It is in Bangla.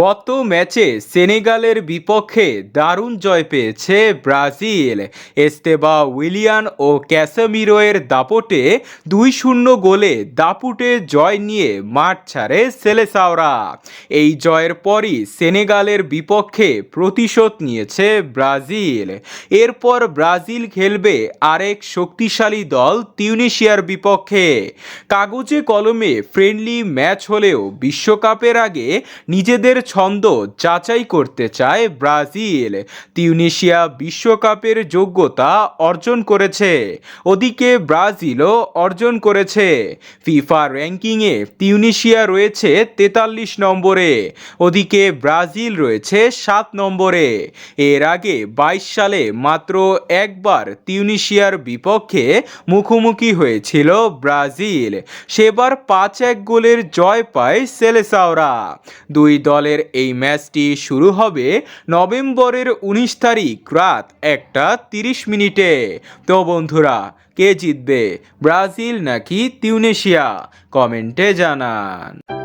গত ম্যাচে সেনেগালের বিপক্ষে দারুণ জয় পেয়েছে ব্রাজিল। এস্তেবা উইলিয়ান ও ক্যাসামিরোয়ের দাপটে দুই শূন্য গোলে দাপুটে জয় নিয়ে মাঠ ছাড়ে সেলেসাওরা। এই জয়ের পরই সেনেগালের বিপক্ষে প্রতিশোধ নিয়েছে ব্রাজিল। এরপর ব্রাজিল খেলবে আরেক শক্তিশালী দল তিউনিশিয়ার বিপক্ষে। কাগজে কলমে ফ্রেন্ডলি ম্যাচ হলেও বিশ্বকাপের আগে নিজেদের ছন্দ যাচাই করতে চায় ব্রাজিল। তিউনিশিয়া বিশ্বকাপের যোগ্যতা অর্জন করেছে। ওদিকে ব্রাজিলও অর্জন করেছে। ফিফা র্যাঙ্কিংয়ে তিউনিশিয়া রয়েছে তেতাল্লিশ নম্বরে। ওদিকে ব্রাজিল রয়েছে সাত নম্বরে। এর আগে বাইশ সালে মাত্র একবার তিউনিশিয়ার বিপক্ষে মুখোমুখি হয়েছিল ব্রাজিল। সেবার পাঁচ এক গোলের জয় পায় সেলেসাওরা। দুই দলের এই ম্যাচটি শুরু হবে নভেম্বরের উনিশ তারিখ রাত একটা তিরিশ মিনিটে। তো বন্ধুরা, কে জিতবে, ব্রাজিল নাকি তিউনেশিয়া? কমেন্টে জানান।